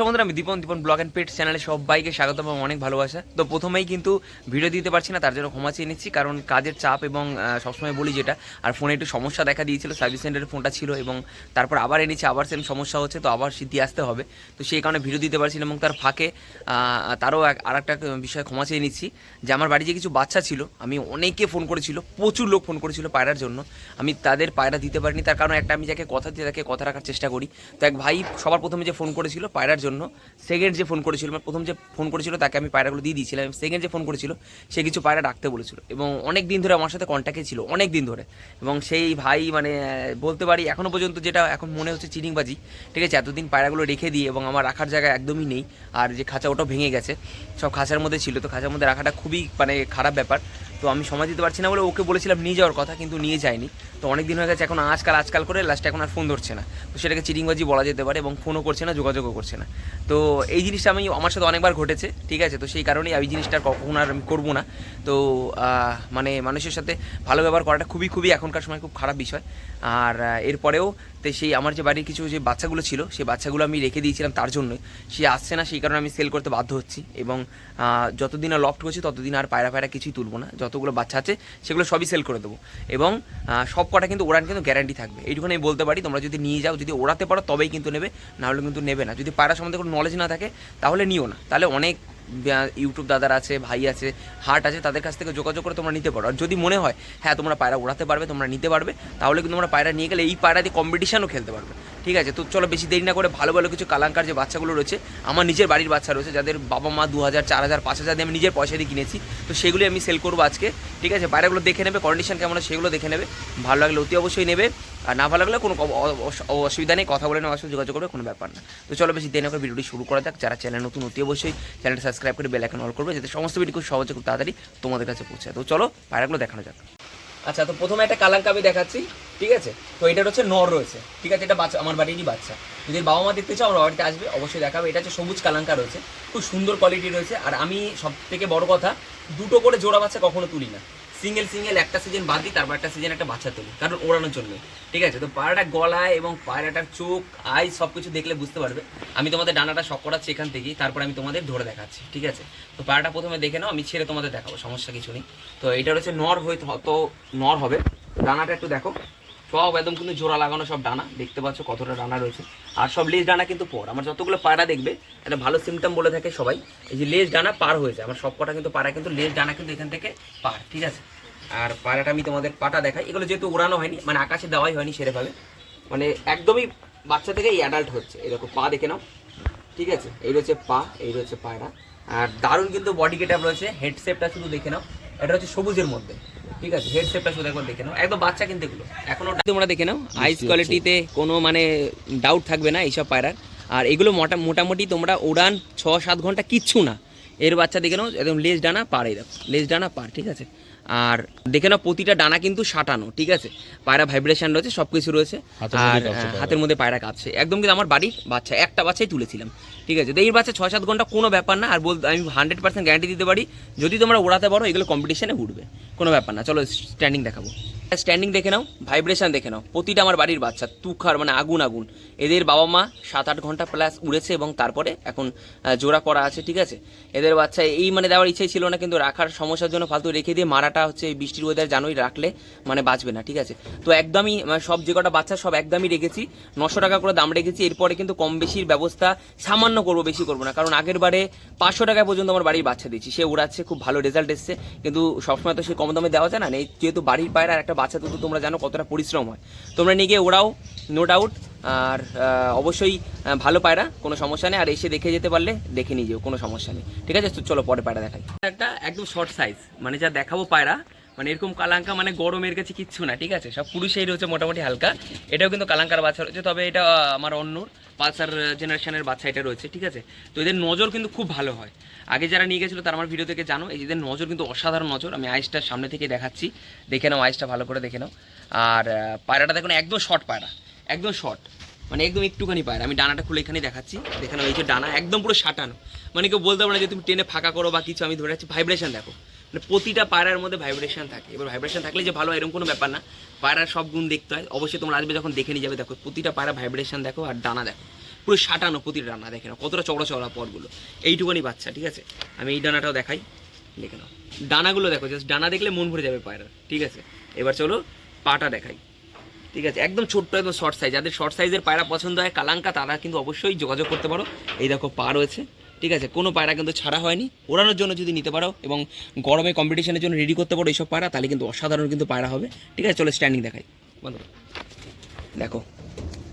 বন্ধুরা, আমি Dipan Dipan blog and pet চ্যানেলে সবাইকে স্বাগত এবং অনেক ভালোবাসা। তো প্রথমেই কিন্তু ভিডিও দিতে পারছি না, তার জন্য ক্ষমা চেয়ে নিচ্ছি, কারণ কাজের চাপ এবং সবসময় বলি যেটা, আর ফোনে একটু সমস্যা দেখা দিয়েছিল, সার্ভিস সেন্টারের ফোনটা ছিল এবং তারপর আবার এনেছি, আবার সেম সমস্যা হচ্ছে, তো আবার সিদ্ধি আসতে হবে। তো সেই কারণে ভিডিও দিতে পারছি না এবং তার ফাঁকে তারও আর একটা বিষয়ে ক্ষমা চেয়ে নিচ্ছি যে আমার বাড়ি যে কিছু বাচ্চা ছিল, আমি অনেকে ফোন করেছিল, প্রচুর লোক ফোন করেছিল পায়রার জন্য, আমি তাদের পায়রা দিতে পারিনি, তার কারণ একটা আমি যাকে কথা দিয়ে তাকে কথা রাখার চেষ্টা করি। তো এক ভাই সবার প্রথমে যে ফোন করেছিল, পায়রার জন্য সেকেন্ড যে ফোন করেছিল মানে প্রথম যে ফোন করেছিল তাকে আমি পায়রাগুলো দিয়ে দিয়েছিলাম সেকেন্ড যে ফোন করেছিল, সে কিছু পায়রা রাখতে বলেছিল, এবং অনেক দিন ধরে আমার সাথে কন্ট্যাক্টে ছিল, অনেক দিন ধরে। এবং সেই ভাই মানে বলতে পারি এখনও পর্যন্ত যেটা এখন মনে হচ্ছে চিনিংবাজি, ঠিক আছে, এতদিন পায়রাগুলো রেখে দিয়ে এবং আমার রাখার জায়গা একদমই নেই, আর যে খাঁচা ওটাও ভেঙে গেছে, সব খাঁচার মধ্যে ছিল, তো খাঁচার মধ্যে রাখাটা খুবই মানে খারাপ ব্যাপার। তো আমি সময় দিতে পারছি না বলে ওকে বলেছিলাম নিয়ে যাওয়ার কথা, কিন্তু নিয়ে যায়নি। তো অনেক দিন হয়ে গেছে, এখন আজকাল আজকাল করে লাস্টে এখন আর ফোন ধরছে না। তো সেটাকে চিটিংবাজি বলা যেতে পারে এবং ফোনও করছে না, যোগাযোগও করছে না। তো এই জিনিসটা আমি আমার সাথে অনেকবার ঘটেছে, ঠিক আছে? তো সেই কারণেই এই জিনিসটা কখন আর আমি করব না। তো মানে মানুষের সাথে ভালো ব্যবহার করাটা খুবই খুবই এখনকার সময় খুব খারাপ বিষয়। আর এরপরেও তো সেই আমার যে বাড়ির কিছু যে বাচ্চাগুলো ছিল, সেই বাচ্চাগুলো আমি রেখে দিয়েছিলাম তার জন্যই। সে আসছে না, সেই কারণে আমি সেল করতে বাধ্য হচ্ছি এবং যতদিন আর লফট করছি, ততদিন আর পায়রা পায়রা কিছুই তুলবো না। যতগুলো বাচ্চা আছে, সেগুলো সবই সেল করে দেবো। এবং সব কটা কিন্তু ওড়ান কিন্তু গ্যারান্টি থাকবে। এইটুকুনি আমি বলতে পারি, তোমরা যদি নিয়ে যাও, যদি ওড়াতে পারো, তবেই কিন্তু নেবে, নাহলে কিন্তু নেবে না। যদি পায়রা সম্বন্ধে কোনো নলেজ না থাকে, তাহলে নিও না। তাহলে অনেক ইউটিউব দাদার আছে, ভাই আছে, হাট আছে, তাদের কাছ থেকে যোগাযোগ করে তোমরা নিতে পারো। আর যদি মনে হয় হ্যাঁ তোমরা পায়রা উড়াতে পারবে, তোমরা নিতে পারবে, তাহলে কিন্তু তোমরা পায়রা নিয়ে গেলে এই পায়রা দিয়ে কম্পিটিশানও খেলতে পারবে। ঠিক আছে, তো চলো বেশি দেরি না করে ভালো ভালো কিছু কালাঙ্কার যে বাচ্চাগুলো রয়েছে, আমার নিজের বাড়ির বাচ্চা রয়েছে, যাদের বাবা মা দু হাজার চার হাজার পাঁচ হাজার আমি নিজের পয়সা দিয়ে কিনেছি। তো সেগুলি আমি সেল করব আজকে, ঠিক আছে? পায়রাগুলো দেখে নেবে কন্ডিশন কেমন সেগুলো দেখে নেবে। ভালো লাগলে অতি অবশ্যই নেবে, আর না ভালো লাগলে কোনো অসুবিধা নেই, কথা বলে নেওয়ার সাথে যোগাযোগ করবে, কোনো ব্যাপার না। তো চলো বেশি দেরি না করে ভিডিওটি শুরু করা যাক, যারা চ্যানেল নতুন, অতি অবশ্যই চ্যানেলটা সাবস্ক্রাইব করে বেল আইকন অল করবে, যাতে সমস্ত ভিডিও খুব সহজে, খুব তাড়াতাড়ি তোমাদের কাছে পৌঁছায়। তো চলো পায়রাগুলো দেখানো যাক। আচ্ছা তো প্রথমে একটা কালাঙ্ক আমি দেখাচ্ছি, ঠিক আছে? তো এটার হচ্ছে নর রয়েছে, ঠিক আছে? এটা বাচ্চা, আমার বাড়িরই বাচ্চা। যদি বাবা মা দেখতে চাও, আমার বাড়িতে আসবে, অবশ্যই দেখাবে। এটা হচ্ছে সবুজ কালাঙ্কা রয়েছে, খুব সুন্দর কোয়ালিটি রয়েছে। আর আমি সব থেকে বড় কথা, দুটো করে জোড়া বাচ্চা কখনো তুলি না। সিঙ্গেল সিঙ্গেল একটা সিজন বাদ দিই, তারপর একটা সিজন একটা বাচ্চা তুলি, কারণ ওড়ানোর জন্য ঠিক আছে? তো পায়রাটা গলায় এবং পায়রাটার চোখ আই সব কিছু দেখলে বুঝতে পারবে। আমি তোমাদের ডানাটা সব করাচ্ছি এখান থেকেই, তারপর আমি তোমাদের ধরে দেখাচ্ছি, ঠিক আছে? তো পায়রাটা প্রথমে দেখে নাও, আমি ছেড়ে তোমাদের দেখাবো, সমস্যা কিছু নেই। তো এটা হচ্ছে নর হয়ে, তো নর হবে। ডানাটা একটু দেখো। সব একদম কিন্তু জোড়া লাগানো সব ডানা। দেখতে পাচ্ছ কতটা ডানা রয়েছে। আর সব লেজ ডানা কিন্তু পর। আমার যতগুলো পায়রা দেখবে, একটা ভালো সিমটম বলে থাকে সবাই। এই যে লেজ ডানা পার হয়েছে। আমার সব কটা কিন্তু পায়রা কিন্তু লেজ ডানা কিন্তু এখান থেকে পার, ঠিক আছে? আর পায়রাটা আমি তোমাদের পাটা দেখাই। এগুলো যেহেতু উড়ানো হয়নি মানে আকাশে দেওয়াই হয়নি সেরেভাবে মানে একদমই বাচ্চা থেকে অ্যাডাল্ট হচ্ছে। এরকম পা দেখে নাও। ঠিক আছে? এই রয়েছে পা, এই রয়েছে পায়রা। আর দারুণ কিন্তু বডি গেট রয়েছে। হেড শেপটা শুধু দেখে নাও। এটা হচ্ছে সবুজের মধ্যে। ঠিক আছে হেড শেপটা শুধু একবার দেখে নাও। একদম বাচ্চা কিন্তু এগুলো। এখনও তোমরা দেখে নাও আইস কোয়ালিটিতে কোনো মানে ডাউট থাকবে না এইসব পায়রার। আর এগুলো মোটা মোটামুটি তোমরা উড়ান ছ সাত ঘণ্টা কিচ্ছু না। এর বাচ্চা দেখে নাও একদম লেজ ডানা পার এই দেখো লেজ ডানা পার ঠিক আছে? আর দেখে নাও প্রতিটা ডানা কিন্তু সাঁটানো ঠিক আছে? পায়রা ভাইব্রেশন রয়েছে সব কিছু রয়েছে আর। হাতের মধ্যে পায়রা কাঁপছে। একদম কিন্তু আমার বাড়ির বাচ্চা একটা বাচ্চাই তুলেছিলাম ঠিক আছে? তো এই বাচ্চা ছয় সাত ঘণ্টা কোনো ব্যাপার না আর বল আমি হান্ড্রেড পার্সেন্ট গ্যারান্টি দিতে পারি যদি তোমরা ওড়াতে পারো এগুলো কম্পিটিশনে উঠবে কোনো ব্যাপার না। চলো স্ট্যান্ডিং দেখাবো। স্ট্যান্ডিং দেখে নাও ভাইব্রেশন দেখে নাও। প্রতিটা আমার বাড়ির বাচ্চা তুখার মানে আগুন আগুন। এদের বাবা মা সাত আট ঘণ্টা প্লাস উড়েছে এবং তারপরে এখন জোড়া করা আছে ঠিক আছে? এদের বাচ্চা এই মানে দেওয়ার ইচ্ছাই ছিল না কিন্তু রাখার সমস্যার জন্য ফালতু রেখে দিয়ে মারাটা হচ্ছে এই বৃষ্টির ওয়েদার জানোই রাখলে মানে বাঁচবে না, ঠিক আছে? তো একদমই মানে সব যে কটা বাচ্চা সব একদমই রেখেছি। নশো টাকা করে দাম রেখেছি, এরপরে কিন্তু কম বেশির ব্যবস্থা সামান্য করব, বেশি করব না। কারণ আগের বারে পাঁচশো টাকা পর্যন্ত আমার বাড়ির বাচ্চা দিচ্ছি সে উড়াচ্ছে খুব ভালো রেজাল্ট এসছে। কিন্তু সবসময় তো সে কম দামে দেওয়া যায় না। এই যেহেতু বাড়ির পায়রা আর একটা বাচ্চা, তো তোমরা জানো কতটা পরিশ্রম হয়। তোমরা নিয়ে গিয়ে ওড়াও নো ডাউট আর অবশ্যই ভালো পায়রা, কোনো সমস্যা নেই। আর এসে দেখে যেতে পারলে দেখে নিয়ে যেও, কোনো সমস্যা নেই। ঠিক আছে? তো চলো পরে পায়রা দেখাই। একটা একদম শর্ট সাইজ মানে যা দেখাবো পায়রা মানে এরকম কালাঙ্কা মানে গরমের কাছে কিচ্ছু না, ঠিক আছে? সব পুরুষেই রয়েছে মোটামুটি হালকা। এটাও কিন্তু কালাঙ্কার বাচ্চা রয়েছে, তবে এটা আমার অন্যর, পালসার জেনারেশনের বাচ্চা এটা রয়েছে, ঠিক আছে? তো এদের নজর কিন্তু খুব ভালো হয়। আগে যারা নিয়ে গেছিল, তার আমার ভিডিও থেকে জানো, এই যে এদের নজর কিন্তু অসাধারণ নজর। আমি আইসটা সামনে থেকে দেখাচ্ছি। দেখে নাও আইসটা ভালো করে, দেখে নাও। আর পায়রাটা দেখুন, একদম শর্ট পায়রা। একদম শর্ট মানে একদম একটুখানি পায়রা। আমি ডানাটা খুলে এখানে দেখাচ্ছি। দেখে নাও এই যে ডানা একদম পুরো সাঁটানো। মানে কেউ বলতে পারে না যে তুমি টেনে ফাঁকা করো বা কিছু, আমি ধরে রাখছি ভাইব্রেশন দেখো। মানে প্রতিটা পায়রার মধ্যে ভাইব্রেশন থাকে। এবার ভাইব্রেশন থাকলে যে ভালো, এরকম কোনো ব্যাপার না। পায়রার সব গুণ দেখতে হয়। অবশ্যই তোমরা আসবে যখন দেখে নিয়ে যাবে। দেখো, প্রতিটা পায়রা ভাইব্রেশন দেখো আর ডানা দেখো। পুরো সাটানো প্রতিটা ডানা, দেখে নাও। কতটা চড়া চড়া পরগুলো। এইটুকুনি বাচ্চা, ঠিক আছে? আমি এই ডানাটাও দেখাই। দেখে নাও। ডানাগুলো দেখো জাস্ট ডানা দেখলে মন ভরে যাবে পায়রা ঠিক আছে? এবার চলো পাটা দেখাই। ঠিক আছে, একদম ছোট্ট, একদম শর্ট সাইজ যাদের শর্ট সাইজের পায়রা পছন্দ হয়, কালাঙ্কা, তারা কিন্তু অবশ্যই যোগাযোগ করতে পারো। এই দেখো, পা রয়েছে, ঠিক আছে, কোনো পায়রা কিন্তু ছাড়া হয়নি। ওড়ানোর জন্য যদি নিতে পারো এবং গরমে কম্পিটিশনের জন্য রেডি করতে পারো এইসব পায়রা, তাহলে কিন্তু অসাধারণ কিন্তু পায়রা হবে। ঠিক আছে, চলো স্ট্যান্ডিং দেখাই। বন্ধু দেখো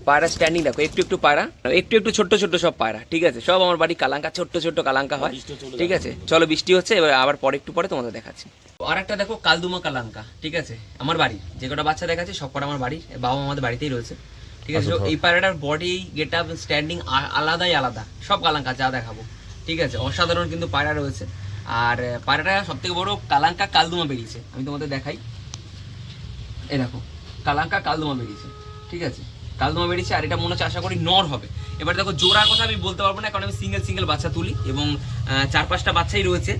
পায়রা স্ট্যান্ডিং দেখো একটু একটু পায়রা একটু একটু ছোট্ট ছোট্ট সব পায়রা ঠিক আছে? সব আমার বাড়ি কালাঙ্কা ছোট্ট ছোট্ট কালাঙ্কা হয় ঠিক আছে? চলো বৃষ্টি হচ্ছে এবার আবার পরে একটু পরে তোমাদের দেখাচ্ছি। আর একটা দেখো কালদুমা কালাঙ্কা ঠিক আছে? আমার বাড়ি যে কটা বাচ্চা দেখাচ্ছে সব কটা আমার বাড়ি বাবা আমাদের বাড়িতেই রয়েছে ঠিক আছে? এই পায়রাটার বডি গেট আপ স্ট্যান্ডিং আলাদাই আলাদা সব কালাঙ্কা যা দেখাবো ঠিক আছে? অসাধারণ কিন্তু পায়রা রয়েছে। আর পায়রাটা সব থেকে বড় কালাঙ্কা কালদুমা বেরিয়েছে আমি তোমাদের দেখাই। এই দেখো কালাঙ্কা কালদুমা বেরিয়েছে ঠিক আছে? কালদমা বেরিয়েছে আর এটা মনে হচ্ছে আশা করি নর হবে। এবার দেখো জোড়ার কথা আমি বলতে পারব না, কারণ আমি সিঙ্গেল সিঙ্গেল বাচ্চা তুলি এবং চার পাঁচটা বাচ্চাই রয়েছে।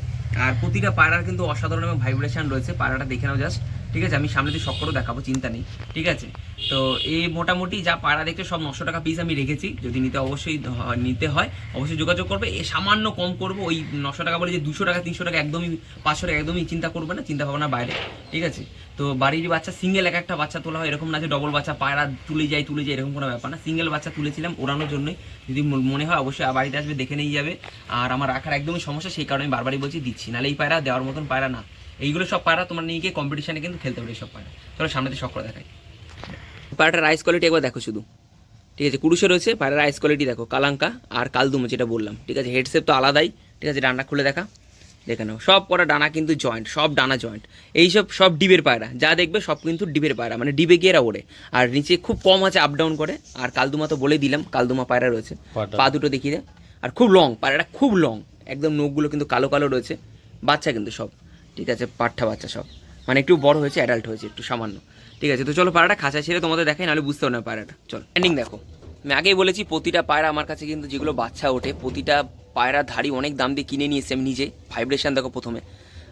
আর প্রতিটা পাড়ার কিন্তু অসাধারণ এবং ভাইব্রেশন রয়েছে, পাড়াটা দেখে নাও জাস্ট ঠিক আছে? আমি সামনে দিয়ে সবকটাও দেখাবো, চিন্তা নেই। ঠিক আছে? তো এই মোটামুটি যা পায়রা দেখছে সব নশো টাকা পিস আমি রেখেছি। যদি নিতে অবশ্যই নিতে হয়, অবশ্যই যোগাযোগ করবে। এ সামান্য কম করব, ওই নশো টাকা বলে যে দুশো টাকা, তিনশো টাকা একদমই, পাঁচশো টাকা একদমই চিন্তা করবে না, চিন্তা ভাবনা বাইরে। ঠিক আছে? তো বাড়ির বাচ্চা সিঙ্গেল এক একটা বাচ্চা তোলা হয়, এরকম না যে ডবল বাচ্চা পায়রা তুলে যায় তুলে যায়, এরকম কোনো ব্যাপার না। সিঙ্গেল বাচ্চা তুলেছিলাম ওড়ানোর জন্যই। যদি মনে হয় অবশ্যই বাড়িতে আসবে, দেখে নিয়ে যাবে। আর আমার রাখার একদমই সমস্যা, সেই কারণে আমি বারবারই বলছি দিচ্ছি। নাহলে এই পায়রা দেওয়ার মতন পায়রা না। এইগুলো সব পায়রা তোমরা নিয়ে গিয়ে কম্পিটিশনে কিন্তু খেলতে এই সব পায়রা চলো সামনে দিয়ে শখ করে দেখাই। পায়রাটার রাইস কোয়ালিটি একবার দেখো শুধু। ঠিক আছে কুরুশে রয়েছে পায়রার রাইস কোয়ালিটি দেখো কালাঙ্কা আর কালদুমো যেটা বললাম। ঠিক আছে হেডসেপ তো আলাদাই ঠিক আছে ডান্ডা খুলে দেখা দেখে নাও। সব কটা ডানা কিন্তু জয়েন্ট সব ডানা জয়েন্ট এইসব সব ডিবের পায়রা যা দেখবে সব কিন্তু ডিবের পায়রা মানে ডিবে গিয়ে এরা ওড়ে। আর নিচে খুব কম আছে আপ ডাউন করে। আর কালদুমা তো বলে দিলাম কালদুমা পায়রা রয়েছে। পা দুটো দেখিয়ে দে। আর খুব লং পায়রাটা খুব লং একদম নখগুলো কিন্তু কালো কালো রয়েছে। বাচ্চা কিন্তু সব। ঠিক আছে পাঠা বাচ্চা সব। মানে একটু বড় হয়েছে অ্যাডাল্ট হয়েছে, একটু সামান্য। ঠিক আছে, তো চলো পায়রাটা খাঁচা ছেড়ে তোমাদের দেখাই, নাহলে বুঝতে না পায়রাটা চলো এন্ডিং দেখো। আমি আগেই বলেছি, প্রতিটা পায়রা আমার কাছে কিন্তু যেগুলো বাচ্চা ওঠে, প্রতিটা পায়রা ধাড়ি অনেক দাম দিয়ে কিনে নিয়েছে আমি নিজে ভাইব্রেশান দেখো প্রথমে।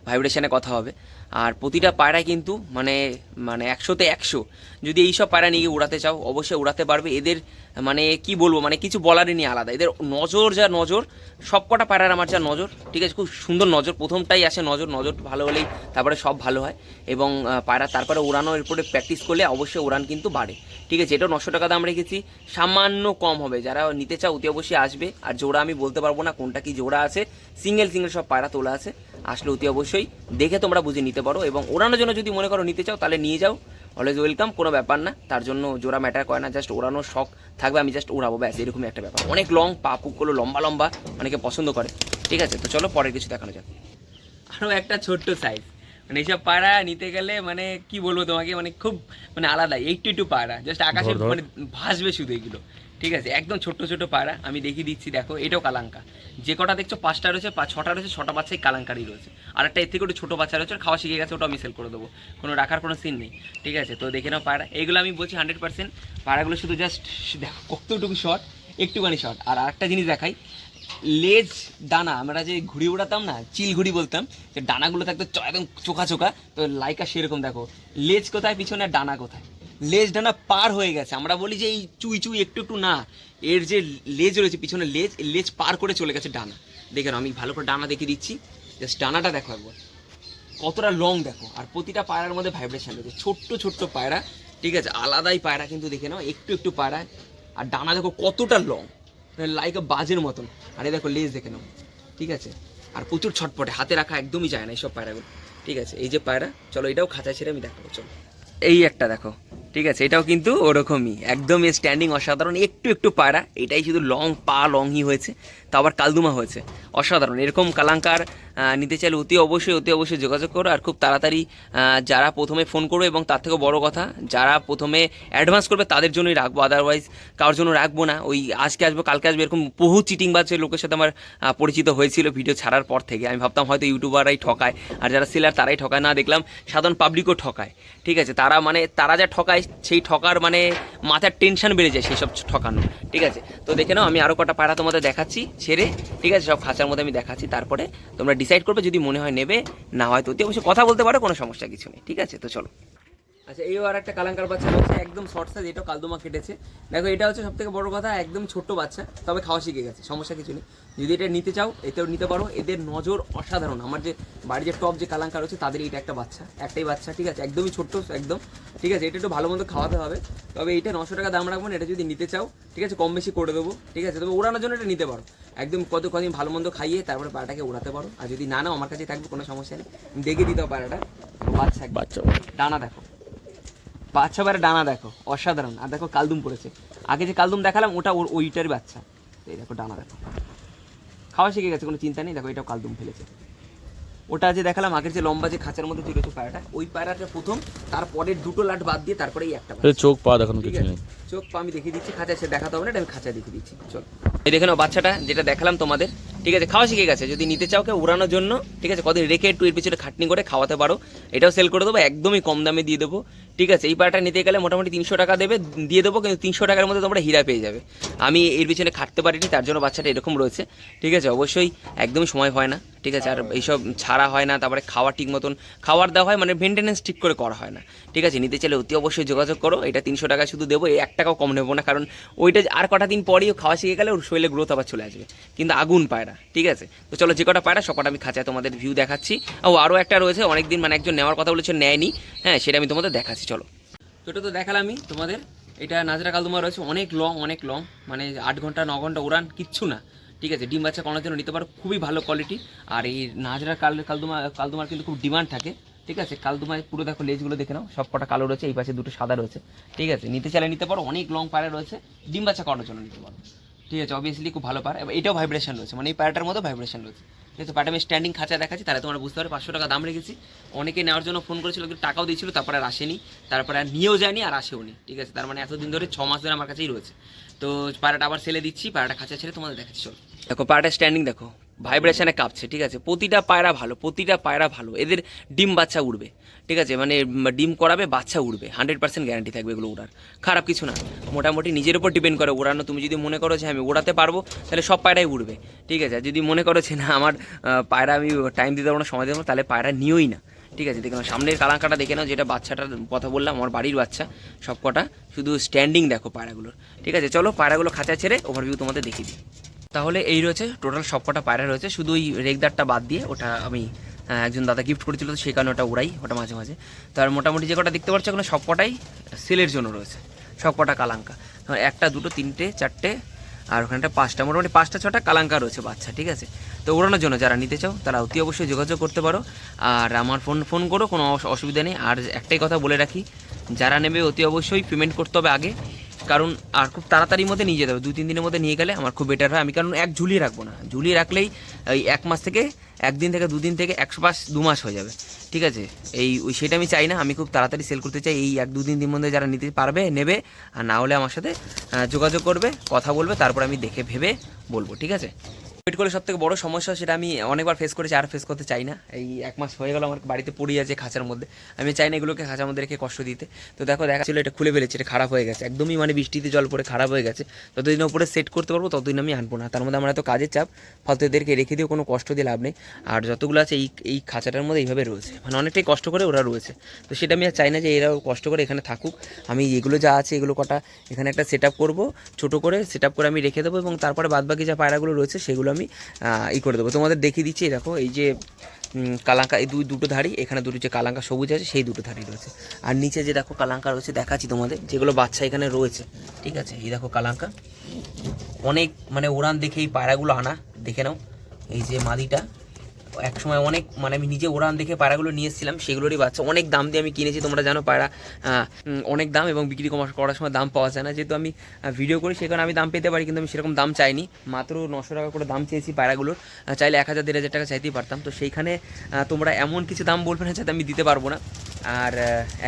ভাইব্রেশানে কথা হবে। আর প্রতিটা পায়রা কিন্তু মানে মানে একশোতে একশো। যদি এইসব পায়রা নিয়ে উড়াতে চাও, অবশ্যই উড়াতে পারবে। এদের মানে কি বলব মানে কিছু বলারই নেই আলাদা। এদের নজর যা নজর সব কটা পায়রার আমার যা নজর, ঠিক আছে, খুব সুন্দর নজর। প্রথমটাই আসে নজর নজর ভালো হলেই তারপরে সব ভালো হয়। এবং পায়রা তারপরে উড়ানোর এরপরে প্র্যাকটিস করলে অবশ্যই উড়ান কিন্তু বাড়ে। ঠিক আছে, এটাও নশো টাকা দাম রেখেছি। সামান্য কম হবে। যারা নিতে চাও, অতি অবশ্যই আসবে। আর জোড়া আমি বলতে পারব না কোনটা কি জোড়া আছে। সিঙ্গেল সিঙ্গেল সব পায়রা তোলা আছে। আসলে অতি অবশ্যই দেখে তোমরা বুঝে নিতে পারো এবং ওড়ানোর জন্য যদি মনে করো নিতে চাও তাহলে নিয়ে যাও। অলওয়েজ ওয়েলকাম কোনো ব্যাপার না। তার জন্য জোড়া ম্যাটার করে না জাস্ট ওড়ানোর শখ থাকবে আমি জাস্ট উড়াবো ব্যাস এরকমই একটা ব্যাপার। অনেক লং পা পুকগুলো লম্বা লম্বা অনেকে পছন্দ করে। ঠিক আছে তো চলো পরের কিছু দেখানো যাক। আরও একটা ছোট্ট সাইজ মানে এইসব পায়রা নিতে গেলে মানে কি বলব তোমাকে মানে খুব মানে আলাদা এইটু টু পায়রা জাস্ট আকাশে। মানে ভাসবে শুধু এগুলো। ঠিক আছে, একদম ছোট্ট ছোট পায়রা, আমি দেখিয়ে দিচ্ছি, দেখো, এটাও কালাঙ্কা। যে কটা দেখছ, পাঁচটা রয়েছে, পাঁচ, ছটা রয়েছে, ছটা বাচ্চাই কালাঙ্কারই রয়েছে। আর একটা এর থেকে একটু ছোটো বাচ্চা রয়েছে খাওয়া শিখে গেছে ওটা আমি সেল করে দেবো। কোনো রাখার কোনো সিন নেই, ঠিক আছে? তো দেখে নাও পায়রা। এইগুলো আমি বলছি হান্ড্রেড পার্সেন্ট পায়রাগুলো শুধু জাস্ট দেখো, কতটুকু শর্ট একটুখানি শর্ট আর আরেকটা জিনিস দেখাই, লেজ ডানা আমরা যে ঘুড়ি উড়াতাম না, চিল ঘুড়ি বলতাম, যে ডানাগুলো থাকতো একদম চোখা চোখা, তো লাইকা সেরকম, দেখো। লেজ কোথায় পিছনে ডানা কোথায়? লেজ ডানা পার হয়ে গেছে। আমরা বলি যে এই চুই চুই একটু একটু না, এর যে লেজ রয়েছে, পিছনে লেজ লেজ পার করে চলে গেছে ডানা। দেখে আমি ভালো করে ডানা দেখিয়ে দিচ্ছি। জাস্ট ডানাটা দেখো একবার। কতটা লং দেখো, আর প্রতিটা পায়রার মধ্যে ভাইব্রেশন রয়েছে। ছোট্ট ছোট্ট পায়রা, ঠিক আছে? আলাদাই পায়রা কিন্তু দেখে নাও, একটু একটু পায়রা। আর ডানা দেখো কতটা লং লাইক বাজের মতন। আর দেখো লেজ দেখে নাও, ঠিক আছে? আর প্রচুর ছটপটে, হাতে রাখা একদমই যায় না এইসব পায়রাগুলো, ঠিক আছে? এই যে পায়রা, চলো এটাও খাঁচা ছেড়ে আমি দেখাবো, চলো। এই একটা দেখো ঠিক আছে, এটাও কিন্তু ওরকমই। একদম স্ট্যান্ডিং অসাধারণ, একটু একটু পায়রা, এটাই শুধু লং পা, লংই হয়েছে তা আবার কালদুমা হয়েছে। অসাধারণ, এরকম কালাঙ্কার নিতে চাইলে অতি অবশ্যই অতি অবশ্যই যোগাযোগ করো আর খুব তাড়াতাড়ি যারা প্রথমে ফোন করবে এবং তার থেকেও বড় কথা, যারা প্রথমে অ্যাডভান্স করবে তাদের জন্যই রাখব আদারওয়াইজ কারোর জন্য রাখব না। ওই আজকে আসব, কালকে আসবে, এরকম বহু চিটিং বাজে লোকের সাথে আমার পরিচিত হয়েছিল ভিডিও ছাড়ার পর থেকে। আমি ভাবতাম হয়তো ইউটিউবাররাই ঠকায়, আর যারা সেলার তারাই ঠকায়, না দেখলাম সাধারণ পাবলিকও ঠকায়। ঠিক আছে, তারা মানে তারা যা ঠকায় সেই ঠকার মানে মাথার টেনশন বেড়ে যায় সেই সব ঠকানো, ঠিক আছে? তো দেখে নাও, আমি আরও কটা পাড়া তোমাদের দেখাচ্ছি, ছেড়ে, ঠিক আছে? সব খাঁচার মধ্যে আমি দেখাচ্ছি, তারপরে তোমরা ডিসাইড করবে, যদি মনে হয় নেবে, না হয় তো অতি অবশ্যই কথা বলতে পারো, কোনো সমস্যা, কিছু নেই, ঠিক আছে? তো চলো। আচ্ছা এই আর একটা কালাঙ্কার বাচ্চা রয়েছে একদম শর্ট সাইজ এটাও কালদমা কেটেছে। দেখো এটা হচ্ছে সব থেকে বড় কথা একদম ছোট্ট বাচ্চা তবে খাওয়া শিখে গেছে সমস্যা কিছু নেই। যদি এটা নিতে চাও এতেও নিতে পারো। এদের নজর অসাধারণ। আমার যে বাড়ির যে টপ যে কালাঙ্কার রয়েছে তাদের এটা একটা বাচ্চা একটাই বাচ্চা ঠিক আছে? একদমই ছোট্ট একদম ঠিক আছে? এটা একটু ভালো মন্দ খাওয়াতে হবে। তবে এটা নশো টাকা দাম রাখব না এটা যদি নিতে চাও ঠিক আছে? কম বেশি করে দেবো ঠিক আছে? তবে উড়ানোর জন্য এটা নিতে পারো। একদম কত কদিন ভালো মন্দ খাইয়ে তারপরে পাড়াটাকে উড়াতে পারো। আর যদি না নাও আমার কাছে থাকবে কোনো সমস্যা নেই। দেখে দিতে হবে পাড়াটা। বাচ্চা। বাচ্চা। ডানা দেখো। বাচ্চা বারে ডানা দেখো অসাধারণ। আর দেখো কালদুম পড়েছে। আগে যে কালদুম দেখালাম ওটা ওর ওইটারই বাচ্চা। এই দেখো ডানা দেখো। খাওয়া শিখে গেছে কোনো চিন্তা নেই দেখো এটাও কালদুম ফেলেছে। ওটা যে দেখালাম আগের যে লম্বা যে খাঁচার মধ্যে তুলেছে পায়রাটা ওই পায়রাটা প্রথম তারপরে দুটো লাট বাদ দিয়ে তারপরে এই একটা চোখ পা দেখানো কিছু নেই। চোখ পা আমি দেখিয়ে দিচ্ছি খাঁচা সে দেখাতে হবে না আমি খাঁচা দেখিয়ে দিচ্ছি। চল। এই দেখে বাচ্চাটা যেটা দেখালাম তোমাদের। ঠিক আছে খাওয়া শিখে গেছে। যদি নিতে চাও কেউ উড়ানোর জন্য ঠিক আছে কদিন রেখে একটু এর পিছনে খাটনি করে খাওয়াতে পারো। এটাও সেল করে দেবো একদমই কম দামে দিয়ে দেবো। ঠিক আছে, এই পাড়াটা নিতে গেলে মোটামুটি তিনশো টাকা দেবে, দিয়ে দেবো, কিন্তু তিনশো টাকার মধ্যে তোমরা হীরা পেয়ে যাবে। আমি এর পিছনে খাটতে পারিনি, তার জন্য বাচ্চাটা এরকম রয়েছে। ঠিক আছে, অবশ্যই একদমই সময় হয় না, ঠিক আছে, আর এইসব ছাড়া হয় না, তারপরে খাওয়া ঠিক মতন খাবার দেওয়া হয় মানে মেনটেনেন্স ঠিক করে করা হয় না। ঠিক আছে, নিতে চাইলে অতি অবশ্যই যোগাযোগ করো, এটা তিনশো টাকা শুধু দেবো এক টাকাও কম নেব না, কারণ ওইটা আর কটা দিন পরেই খাওয়া শিখে গেলে ওর শরীরে গ্রোথ আবার চলে আসবে। কিন্তু আগুন পায়রা, ঠিক আছে? তো চলো, যে কটা পায়রা সবকটা আমি খাঁচায় তোমাদের ভিউ দেখাচ্ছি। ও আরও একটা রয়েছে, অনেকদিন মানে একজন নেওয়ার কথা বলেছে, নেয়নি হ্যাঁ সেটা আমি তোমাদের দেখাচ্ছি। চলো। ছোটো তো দেখালামই তোমাদের। এটা নাজরা কালদুমা রয়েছে। অনেক লং অনেক লং মানে আট ঘণ্টা, ন ঘণ্টা উড়ান, কিচ্ছু না। ঠিক আছে? ডিম বাচ্চা করানোর জন্য নিতে পারো। খুবই ভালো কোয়ালিটি আর এই নাজরা কাল, কালদুমা, কালদুমার কিন্তু খুব ডিমান্ড থাকে। ঠিক আছে? কালদুমায় পুরো দেখো লেজগুলো দেখে নাও। সব কটা কালো রয়েছে, এই পাশে দুটো সাদা রয়েছে। ঠিক আছে? নিতে চাইলে নিতে পারো। অনেক লং পায়রা রয়েছে। ডিম বাচ্চা করানোর জন্য নিতে পারো। ঠিক আছে? অবভিয়াসলি খুব ভালো এবার এটাও ভাইব্রেশন রয়েছে। মানে এই পায়রাটার মতো ভাইব্রেশন রয়েছে। ঠিক আছে আমি স্ট্যান্ডিং খাঁচা দেখাচ্ছি, তাহলে তোমরা বুঝতে পারো পাঁচশো টাকা দাম রেখেছি। অনেকে নেওয়ার জন্য ফোন করেছিল, কিন্তু টাকাও দিয়েছিল, তারপরে আর আসেনি। তারপরে আর নিয়েও যায়নি আর আসেও নি ঠিক আছে, তার মানে এতদিন ধরে ছ মাস ধরে আমার কাছেই রয়েছে। তো পাড়াটা আবার সেলে দিচ্ছি, পাড়াটা খাঁচা ছেড়ে তোমাদের দেখাচ্ছি, চলো। দেখো পাড়াটা স্ট্যান্ডিং দেখো ভাইব্রেশনে কাঁপছে, ঠিক আছে? প্রতিটা পায়রা ভালো, প্রতিটা পায়রা ভালো, এদের ডিম বাচ্চা উড়বে। ঠিক আছে? মানে ডিম করাবে, বাচ্চা উড়বে। হান্ড্রেড পার্সেন্ট গ্যারান্টি থাকবে এগুলো উড়ার। খারাপ কিছু না। মোটামুটি নিজের উপর ডিপেন্ড করে উড়ানো। তুমি যদি মনে করো যে আমি উড়াতে পারব তাহলে সব পায়রাই উড়বে। ঠিক আছে? যদি মনে করো যে, না, আমার পায়রা আমি টাইম দিতে পারব না, সময় দিতে পারব তাহলে পায়রা নিওই না। ঠিক আছে? দেখে নাও, সামনের কালাঙ্কাটা দেখে নাও, যেটা বাচ্চাটার কথা বললাম, আমার বাড়ির বাচ্চা। সব কটা শুধু স্ট্যান্ডিং দেখো পায়রাগুলোর। ঠিক আছে? চলো, পায়রাগুলো খাঁচা ছেড়ে ওভারভিউ তোমাদের দেখিয়ে দিই। তাহলে এই রয়েছে টোটাল সবকটা পায়রা রয়েছে। শুধু ওই রেগদারটা বাদ দিয়ে ওটা আমি একজন দাদা গিফট করেছিল, তো সেই কারণে ওটা উড়াই, ওটা মাঝে মাঝে। তার মোটামুটি যে কটা দেখতে পাচ্ছ ওখানে সবকটাই সেলের জন্য রয়েছে, সবকটা কালাঙ্কা। একটা, দুটো, তিনটে, চারটে, আর ওখানটা পাঁচটা, মোটামুটি পাঁচটা, ছটা কালাঙ্কা রয়েছে বাচ্চা, ঠিক আছে? তো ওড়ানোর জন্য যারা নিতে চাও, তারা অতি অবশ্যই যোগাযোগ করতে পারো। আর আমার ফোন ফোন করো, কোনো অস- অসুবিধা নেই। আর একটাই কথা বলে রাখি, যারা নেবে অতি অবশ্যই পেমেন্ট করতে হবে আগে। কারণ আর খুব তাড়াতাড়ির মধ্যে নিয়ে যেতে হবে। দু তিন দিনের মধ্যে নিয়ে গেলে আমার খুব বেটার হয়। আমি কারণ এক ঝুলিয়ে রাখব না। ঝুলিয়ে রাখলেই এই এক মাস থেকে, একদিন থেকে, দুদিন থেকে একশো মাস দু মাস হয়ে যাবে। ঠিক আছে? এই ওই সেটা আমি চাই না। আমি খুব তাড়াতাড়ি সেল করতে চাই। এই এক দু দিন মধ্যে যারা নিতে পারবে, নেবে, আর না হলে আমার সাথে যোগাযোগ করবে, কথা বলবে, তারপর আমি দেখে ভেবে বলব। ঠিক আছে? ওয়েট করে সব থেকে বড় সমস্যা সেটা আমি অনেকবার ফেস করেছি, আর ফেস করতে চাই না। এই এক মাস হয়ে গেল আমার বাড়িতে পড়ে আছে খাঁচার মধ্যে। আমি চাই না এগুলোকে খাঁচার মধ্যে রেখে কষ্ট দিতে। তো দেখো, দেখা ছিল এটা খুলে ফেলেছে, এটা খারাপ হয়ে গেছে। একদমই মানে বৃষ্টিতে জল পড়ে খারাপ হয়ে গেছে। যতদিন ওপরে সেট করতে পারব, ততদিন আমি আনব না। তার মধ্যে আমার এত কাজের চাপ, ফালতু এদেরকে রেখে দিয়েও কোনো কষ্ট দিয়ে লাভ নেই। আর যতগুলো আছে, এই এই খাঁচাটার মধ্যে এইভাবে রয়েছে। মানে অনেকটাই কষ্ট করে ওরা রয়েছে। তো সেটা আমি আর চাই না যে এরাও কষ্ট করে এখানে থাকুক। আমি এগুলো যা আছে, এগুলো কটা এখানে একটা সেট আপ করব, ছোটো করে সেট আপ করে আমি রেখে দেবো এবং তারপরে বাদবাকি যা পায়রাগুলো রয়েছে, সেগুলো আমি আহ, ই করে দেবো। তোমাদের দেখিয়ে দিচ্ছি দেখো এই যে কালাঙ্কা এই দুই দুটো ধাড়ি এখানে দুটো যে কালাঙ্কা সবুজ আছে সেই দুটো ধাড়ি রয়েছে। আর নিচে যে দেখো কালাঙ্কা রয়েছে দেখাচ্ছি তোমাদের যেগুলো বাচ্চা এখানে রয়েছে ঠিক আছে? এই দেখো কালাঙ্কা। অনেক মানে উড়ান দেখে এই পায়রাগুলো আনা দেখে নাও এই যে মাদিটা এক সময় অনেক মানে আমি নিজে উড়ান দেখে পায়রাগুলো নিয়ে এসেছিলাম, সেগুলোরই বাচ্চা। অনেক দাম দিয়ে আমি কিনেছি, তোমরা জানো পায়রা অনেক দাম এবং বিক্রি করার সময় দাম পাওয়া যায় না। যেহেতু আমি ভিডিও করি সেখানে আমি দাম পেতে পারি, কিন্তু আমি সেরকম দাম চাইনি। মাত্র নশো টাকা করে দাম চেয়েছি পায়রাগুলোর চাইলে এক হাজার, দেড় হাজার টাকা চাইতেই পারতাম। তো সেইখানে তোমরা এমন কিছু দাম বলবে না যাতে আমি দিতে পারব না। আর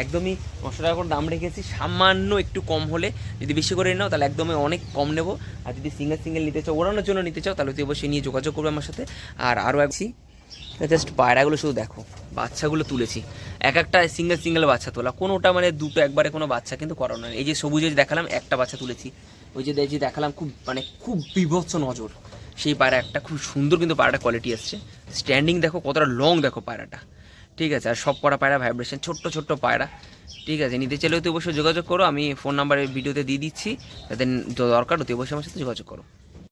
একদমই নশো টাকা করে দাম রেখেছি। সামান্য একটু কম হলে, যদি বেশি করে নাও, তাহলে একদমই অনেক কম নেব। আর যদি সিঙ্গেল সিঙ্গেল নিতে চাও, ওড়ানোর জন্য নিতে চাও, তাহলে তুই অবশ্যই নিয়ে যোগাযোগ করবে আমার সাথে। আর আরও একছি জাস্ট পায়রাগুলো শুধু দেখো। বাচ্চাগুলো তুলেছি। এক একটা সিঙ্গেল সিঙ্গেল বাচ্চা তোলা। কোনোটা মানে দুটো, একবারে কোনো বাচ্চা কিন্তু করানো নেই। এই যে সবুজে দেখালাম, একটা বাচ্চা তুলেছি। ওই যে যে দেখালাম খুব মানে খুব বিভৎস নজর। সেই পায়রা একটা খুব সুন্দর কিন্তু পায়রাটা কোয়ালিটি আসছে। স্ট্যান্ডিং দেখো, কতটা লং দেখো পায়রাটা। ঠিক আছে, আর সব করা পায়রা ভাইব্রেশন ছোট্ট ছোট্ট পায়রা। ঠিক আছে, নিতে চাইলে অতি অবশ্যই যোগাযোগ করো। আমি ফোন নাম্বারের ভিডিওতে দিয়ে দিচ্ছি। যাতে দরকার, অতি অবশ্যই আমার সাথে যোগাযোগ করো।